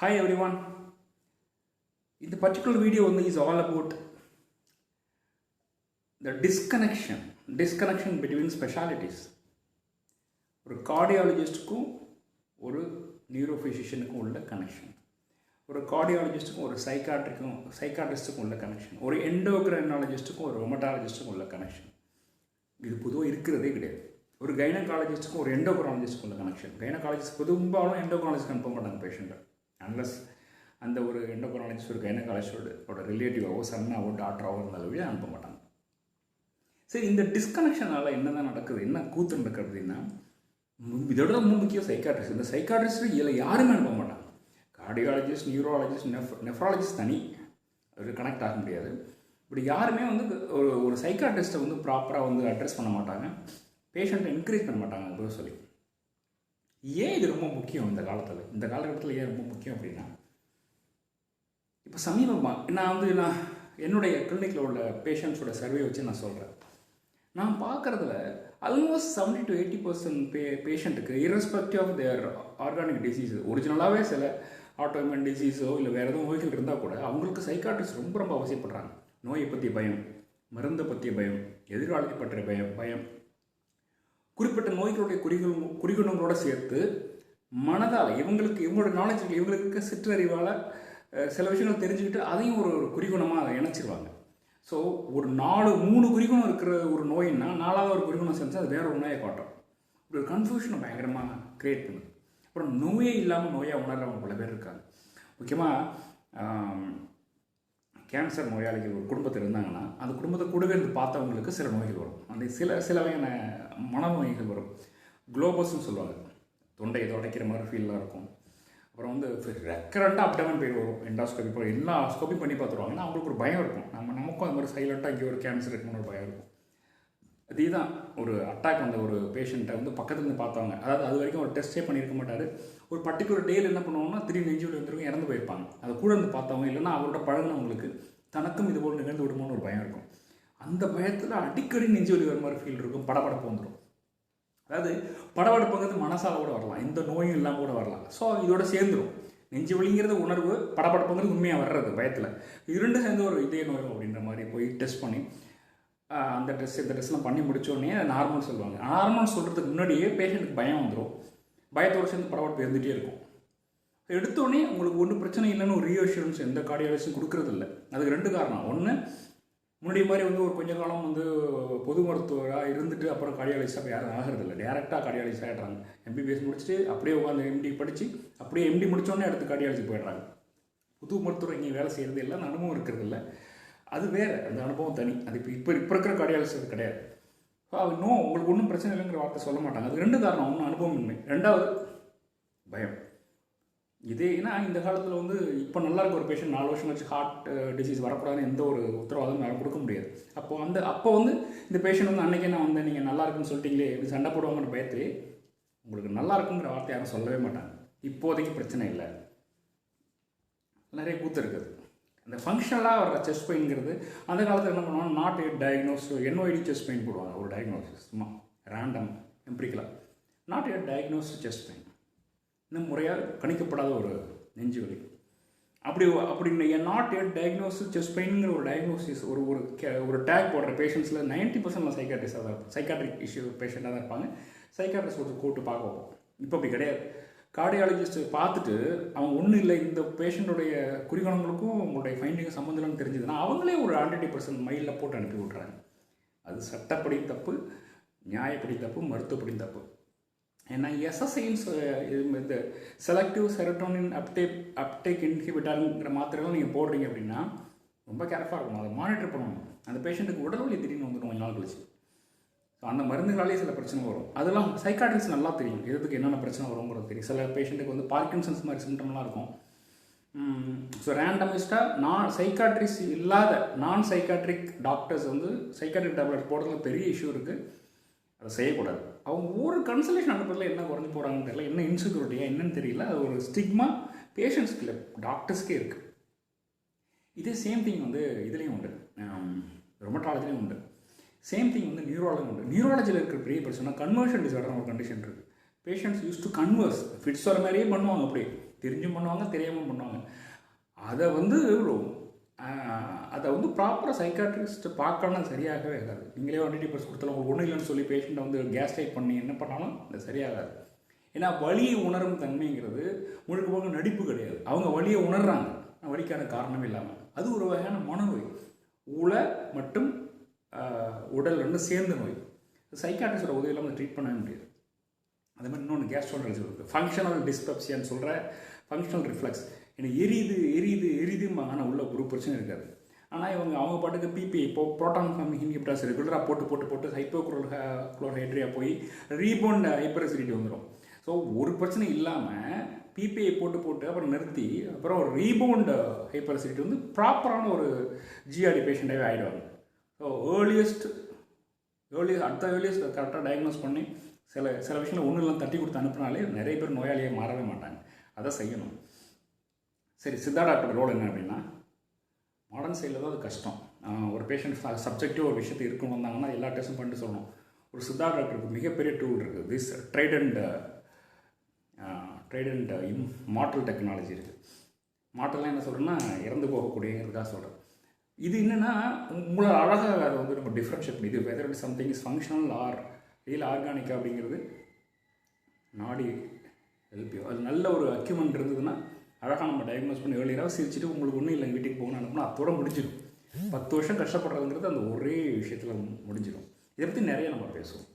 Hi everyone. In the particular video வந்து is all about the disconnection, disconnection between specialities. ஒரு கார்டியாலஜிஸ்ட்டுக்கும் ஒரு neuro ஃபிசிஷியனுக்கும் உள்ள கனெக்ஷன் ஒரு கார்டியாலஜிஸ்ட்டுக்கும் ஒரு சைக்காட்ரிக்கும் சைக்காட்ரிஸ்ட்டுக்கும் உள்ள கனெக்ஷன் ஒரு எண்டோக்ரைனாலஜிஸ்ட்டுக்கும் ஒரு ரொமட்டாலஜிஸ்ட்டுக்கும் உள்ள கனெக்ஷன் இது பொதுவாக இருக்கிறதே கிடையாது. ஒரு கைனகாலஜிஸ்ட்டுக்கும் ஒரு எண்டோக்ராலஜிஸ்ட்டுக்கும் உள்ள கனெக்ஷன் கைனகாலஜிஸ்ட் பொதும்பாலும் எண்டோக்ராலஜிஸ்ட் கன்ஃபார்ம் பண்ணுறாங்க பேஷண்ட்டை அன்லஸ் அந்த ஒரு எண்டோக்ராலஜிஸ்ட் ஒரு கைனகாலஜிஸ்டோட ரிலேட்டிவாவோ சன்னாவோ டாக்டராகவோ இருந்தாலும் வழி அனுப்ப மாட்டாங்க. சரி இந்த டிஸ்கனெக்ஷனால் என்ன தான் நடக்குது? என்ன கூத்து நடக்குது அப்படின்னா மு- இதோட ரொம்ப முக்கியம் சைக்காட்ரிஸ்ட் இந்த சைக்காட்ரிஸ்ட் இதில் யாருமே அனுப்ப மாட்டாங்க. கார்டியாலஜிஸ்ட் நியூரோலஜிஸ்ட் நெஃப் நெஃப்ராலஜிஸ்ட் தனி. ஒரு கனெக்ட் ஆக முடியாது. இப்படி யாருமே வந்து ஒரு ஒரு சைக்காட்ரிஸ்ட்டை வந்து ப்ராப்பராக வந்து அட்ரஸ் பண்ண மாட்டாங்க. பேஷண்ட்டை என்கரேஜ் பண்ண மாட்டாங்க அப்படின்னு சொல்லி. ஏன் இது ரொம்ப முக்கியம் இந்த காலத்தில்? இந்த காலகட்டத்தில் ஏன் ரொம்ப முக்கியம் அப்படின்னா இப்போ சமீபமாக நான் வந்து நான் என்னுடைய கிளினிக்கில் உள்ள பேஷண்ட்ஸோட சர்வே வச்சு நான் சொல்கிறேன் நான் பார்க்குறதுல almost seventy to eighty percent பே பேஷண்ட்டுக்கு irrespective of their organic disease ஒரிஜினலாகவே சில ஆட்டோமேன் டிசீஸோ இல்லை வேறு எதுவும் நோய்கள் இருந்தால் கூட அவங்களுக்கு சைக்காட்ரிஸ்ட் ரொம்ப ரொம்ப அவசியப்படுறாங்க. நோயை பற்றிய பயம் மருந்தை பற்றிய பயம் எதிர்காலத்தை பற்றிய பயம் பயம். குறிப்பிட்ட நோய்களுடைய குறிகள் குறிகுணங்களோட சேர்த்து மனதால் இவங்களுக்கு இவங்களோட நாலேஜ் இவங்களுக்கு சிற்றறிவால் சில விஷயங்கள் தெரிஞ்சுக்கிட்டு அதையும் ஒரு ஒரு குறிகுணமாக அதை இணைச்சிருவாங்க. ஸோ ஒரு நாலு மூணு குறிகுணம் இருக்கிற ஒரு நோயின்னா நாலாவது ஒரு குறிகுணம் செஞ்சு அது வேற ஒரு நோயை காட்டும். இப்படி ஒரு கன்ஃபியூஷனை பயங்கரமாக கிரியேட் பண்ணுது. அப்புறம் நோயே இல்லாமல் நோயாக உணர்றவங்க பல பேர் இருக்காங்க. முக்கியமாக கேன்சர் நோயாளிகள் ஒரு குடும்பத்தில் இருந்தாங்கன்னா அந்த குடும்பத்தை கூடவே இருந்து பார்த்தவங்களுக்கு சில நோய்கள் வரும். அந்த சில சில வகையான மனநோய்கள் வரும். குளோபஸ்ன்னு சொல்லுவாங்க. தொண்டையை துடைக்கிற மாதிரி ஃபீலாக இருக்கும். அப்புறம் வந்து ரெக்கரண்டாக அப்டமன் பேர் வரும். எண்டாஸ்கோபி போய் எல்லா ஸ்கோப்பி பண்ணி பார்த்துருவாங்கன்னா அவங்களுக்கு ஒரு பயம் இருக்கும். நம்ம நமக்கும் அது மாதிரி சைலண்ட்டாக இங்கே ஒரு கேன்சர் இருக்குன்னு ஒரு பயம் இருக்கும். இதுதான் ஒரு அட்டாக் வந்த ஒரு பேஷண்ட்டை வந்து பக்கத்துலேருந்து பார்த்தவங்க அதாவது அது வரைக்கும் ஒரு டெஸ்ட்டே பண்ணியிருக்க மாட்டார். ஒரு பர்டிகுலர் டேயில் என்ன பண்ணுவாங்கன்னா திடீர்னு நெஞ்சுவலி வந்துருக்கும் இறந்து போயிருப்பாங்க. அதை கூட இருந்து பார்த்தவங்க இல்லைன்னா அவரோட பழகினவங்களுக்கு தனக்கும் இது போல் நிகழ்ந்து விடுமோன்னு ஒரு பயம் இருக்கும். அந்த பயத்தில் அடிக்கடி நெஞ்சு வலி வர மாதிரி ஃபீல் இருக்கும். படபடப்பு வந்துடும் அதாவது படபடப்புங்கிறது மனசால் கூட வரலாம். எந்த நோயும் இல்லாமல் கூட வரலாம். ஸோ இதோட சேர்ந்துடும் நெஞ்சு வலிங்கிறது உணர்வு படபடப்புங்கிறது உண்மையாக வர்றது பயத்தில். இரண்டு சேர்ந்து ஒரு இதய நோய் அப்படின்ற மாதிரி போய் டெஸ்ட் பண்ணி அந்த ட்ரெஸ் இந்த ட்ரெஸ்லாம் பண்ணி முடிச்சோடனே நார்மல் சொல்லுவாங்க. நார்மல் சொல்கிறதுக்கு முன்னாடியே பேஷண்ட்டுக்கு பயம் வந்துடும் பயத்தோடு சேர்ந்து படபடப்பு இருந்துகிட்டே இருக்கும். எடுத்தோடனே உங்களுக்கு ஒன்றும் பிரச்சனை இல்லைன்னு ஒரு ரீஅஷூரன்ஸ் எந்த கார்டியாலஜிஸ்டும் கொடுக்கறது இல்லை அதுக்கு ரெண்டு காரணம். ஒன்று முன்னாடி மாதிரி வந்து ஒரு கொஞ்ச காலம் வந்து பொது மருத்துவராக இருந்துட்டு அப்புறம் கார்டியாலஜிஸ்டாக யாரும் ஆகிறதில்ல. டேரெக்டாக கார்டியாலஜிஸ்ட் ஆகிடுறாங்க எம்பிபிஎஸ் முடிச்சுட்டு அப்படியே உட்காந்து எம்டி படித்து அப்படியே எம்டி முடித்தோடனே அடுத்து கார்டியாலஜி போயிடுறாங்க. புது மருத்துவர் இங்கே வேலை செய்கிறது இல்லை அந்த அனுபவம் இருக்கிறது இல்லை அது வேறு. அந்த அனுபவம் தனி. அது இப்போ இப்போ இப்போ இருக்கிற கார்டியாலஜிஸ்ட் அது கிடையாது. நோ உங்களுக்கு ஒன்றும் பிரச்சனை இல்லைங்கிற வார்த்தை சொல்ல மாட்டாங்க. அது ரெண்டு காரணம் ஒன்று அனுபவம் ரெண்டாவது பயம். இதே ஏன்னா இந்த காலத்தில் வந்து இப்போ நல்லா இருக்க ஒரு பேஷண்ட் நாலு வருஷம் வச்சு ஹார்ட் டிசீஸ் வரக்கூடாதுன்னு எந்த ஒரு உத்தரவாதமும் யாரும் கொடுக்க முடியாது. அப்போ அந்த அப்போ வந்து இந்த பேஷண்ட் வந்து அன்றைக்கே நான் வந்தேன் நீங்கள் நல்லா இருக்குன்னு சொல்லிட்டீங்களே இப்படி சண்டை போடுவாங்கன்ற பயத்திலே உங்களுக்கு நல்லா இருக்குங்கிற வார்த்தை யாரும் சொல்லவே மாட்டாங்க. இப்போதைக்கு பிரச்சனை இல்லை. நிறைய கூத்து இருக்குது. இந்த ஃபங்க்ஷனலாக வர்ற செஸ்ட் பெயின்ங்கிறது அந்த காலத்தில் என்ன பண்ணுவாங்க? Not yet diagnose NYD chest pain போடுவாங்க. ஒரு டயக்னோசிஸ் சும்மா random எம்பிரிக்கலாக not yet diagnose chest pain இன்னும் முறையாக கணிக்கப்படாத ஒரு நெஞ்சு வலி. அப்படி அப்படி நாட் எட் டயக்னோஸ் செஸ்ட் பெயின்ங்கிற ஒரு டயக்னோசிஸ் ஒரு ஒரு கே- ஒரு டேக் போடுற பேஷண்ட்ஸில் நைன்ட்டி பர்சன்ட் சைக்காட்ரிஸ்டாக தான் சைக்காட்ரிக் இஷ்யூ பேஷண்ட்டாக தான் இருப்பாங்க. சைக்காட்ரிஸ்ட் ஒரு கூப்பிட்டு பார்க்க வைப்போம். இப்போ அப்படி கிடையாது. கார்டியாலஜிஸ்ட் பார்த்துட்டு அவங்க ஒன்றும் இல்லை இந்த பேஷண்ட்டுடைய குறிக்கோணங்களுக்கும் உங்களுடைய ஃபைண்டிங்கும் சம்மந்தம் இல்லைன்னு தெரிஞ்சதுன்னா அவங்களே ஒரு ஹண்ட்ரட் பர்சன்ட் மைலில் போட்டு அனுப்பி விட்றாங்க அது சட்டப்படி தப்பு நியாயப்படி தப்பு மருத்துவப்படி தப்பு. ஏன்னா எஸ்எஸ்ஐன்ஸ் இந்த செலக்டிவ் செரட்டோனின் அப்டேக் அப்டேக் இன்ஹிபிட்டாருங்கிற மாத்திரைகள் நீங்கள் போடுறீங்க அப்படின்னா ரொம்ப கேர்ஃபாக இருக்கணும். அதை மானிட்டர் பண்ணணும். அந்த பேஷண்ட்டுக்கு உடல் வலி திடீர்னு வந்துடும் கொஞ்ச நாள் கழிச்சு. அந்த மருந்துகளாலே சில பிரச்சனை வரும். அதெல்லாம் சைக்காட்ரிக்ஸ் நல்லா தெரியும். எதுக்கு என்னென்ன பிரச்சனை வருங்கிறது தெரியும். சில பேஷண்ட்டுக்கு வந்து பார்க்கின்சன்ஸ் மாதிரி சிம்டம்லாம் இருக்கும். ஸோ ரேண்டமிஸ்டாக நான் சைக்காட்ரிஸ்ட் இல்லாத நான் சைக்காட்ரிக் டாக்டர்ஸ் வந்து சைக்காட்ரிக் டேப்லெட் போடுறதுல பெரிய இஷ்யூ இருக்குது அதை செய்யக்கூடாது. அவங்க ஒரு கன்சல்டேஷன் அனுப்புறதுல என்ன குறைஞ்சி போகிறாங்கன்னு தெரியல. என்ன இன்செக்யூரிட்டியாக என்னன்னு தெரியல. அது ஒரு ஸ்டிக்மா பேஷண்ட்ஸ்க்கு இல்லை டாக்டர்ஸ்க்கே இருக்குது இதே சேம் திங் வந்து இதுலேயும் உண்டு. ரொமட்டாலஜிலையும் உண்டு. சேம் திங் வந்து நியூராலஜி உண்டு. நியூராலஜியில் இருக்கிற பெரிய பிரச்சனை கன்வர்ஷன் டிசார்டர் ஒரு கண்டிஷன் இருக்குது patients use to converse fits வர மாதிரியே பண்ணுவாங்க அப்படியே. தெரிஞ்சும் பண்ணுவாங்க தெரியாமல் பண்ணுவாங்க. அதை வந்து அதை வந்து ப்ராப்பராக சைக்காட்ரிஸ்ட்டை பார்க்கணும் சரியாகவே ஆகாது நீங்களே ஆன்டி பர்ஸ் கொடுத்தாலும் உங்களுக்கு ஒன்றும் இல்லைன்னு சொல்லி பேஷண்ட்டை வந்து கேஸ் டைப் பண்ணி என்ன பண்ணாலும் அது சரியாகாது. ஏன்னா வழியை உணரும் தன்மைங்கிறது முழுக்க முழுக்க நடிப்பு கிடையாது. அவங்க வழியை உணர்றாங்க. வலிக்கான காரணமே இல்லாமல் அது ஒரு வகையான மனநோய். உள மற்றும் உடல் ரெண்டும் சேர்ந்த நோய். சைக்காட்டிஸோட உதவி இல்லாமல் ட்ரீட் பண்ணவே முடியாது. அதே மாதிரி இன்னொன்று கேஸ்ட்ரோன்டல்ஸ் இருக்குது ஃபங்க்ஷனல் டிஸ்பெப்சியான்னு சொல்கிற ஃபங்க்ஷனல் ரிஃப்ளெக்ஸ் எனக்கு எரியுது எரியுது எரியுதும்பாங்க ஆனால் உள்ள ஒரு பிரச்சனை இருக்காது. ஆனால் இவங்க அவங்க பாட்டுக்கு பிபி இப்போ ப்ரோட்டான் ஃபார்மிங் இன்ஹிபிட்டாஸ் ரெகுலராக போட்டு போட்டு போட்டு ஹைப்போக்ளோர் குளோரைட்ரியா போய் ரீபோண்ட் ஹைப்பரசிடிட்டி வந்துடும் ஸோ ஒரு பிரச்சனை இல்லாமல் பிபிஐ போட்டு போட்டு அப்புறம் நிறுத்தி அப்புறம் ஒரு ரீபவுண்ட் வந்து ப்ராப்பரான ஒரு ஜிஆர்டி பேஷண்ட்டாகவே ஆகிடுவாங்க ஸோ ஏர்லியஸ்ட் ஏர்லியஸ்ட் அடுத்த ஏர்லியஸ்ட் கரெக்டாக டயக்னோஸ் பண்ணி சில சில விஷயங்கள் ஒன்றும் இல்லை தட்டி கொடுத்து அனுப்புனாலே நிறைய பேர் நோயாளியை மாறவே மாட்டாங்க. அதை செய்யணும். சரி சித்தா டாக்டர் ரோல் என்ன அப்படின்னா மாடர்ன் சைடில் தான் அது கஷ்டம். ஒரு பேஷண்ட் சப்ஜெக்டிவ் ஒரு விஷயத்தை இருக்கணும் வந்தாங்கன்னா எல்லா டெஸ்ட்டும் பண்ணிட்டு சொல்லணும். ஒரு சித்தா டாக்டருக்கு மிகப்பெரிய டூல் இருக்குது திஸ் ட்ரைடண்ட் ட்ரைடண்ட் இம் மாட்டல் டெக்னாலஜி இருக்குது மாட்டல்லாம் என்ன சொல்கிறேன்னா இறந்து போகக்கூடியங்கிறதுக்காக சொல்கிறேன் இது என்னென்னா உங்களை அழகாக அதை வந்து நம்ம டிஃப்ரென்ஷியேட் பண்ணி இது whether it something is functional or real organic அப்படிங்கிறது நாடி ஹெல்ப் அது நல்ல ஒரு அக்யூமெண்ட் இருந்ததுன்னா அழகாக நம்ம டயக்னோஸ் பண்ணி ஏர்லியராக சிரிச்சுட்டு உங்களுக்கு ஒன்றும் இல்லை வீட்டுக்கு போகணும் அனுப்புனா அதோட முடிஞ்சிடும் பத்து வருஷம் கஷ்டப்படுறதுங்கிறது அந்த ஒரே விஷயத்தில் முடிஞ்சிடும் இதை பற்றி நிறைய நம்ம பேசுவோம்.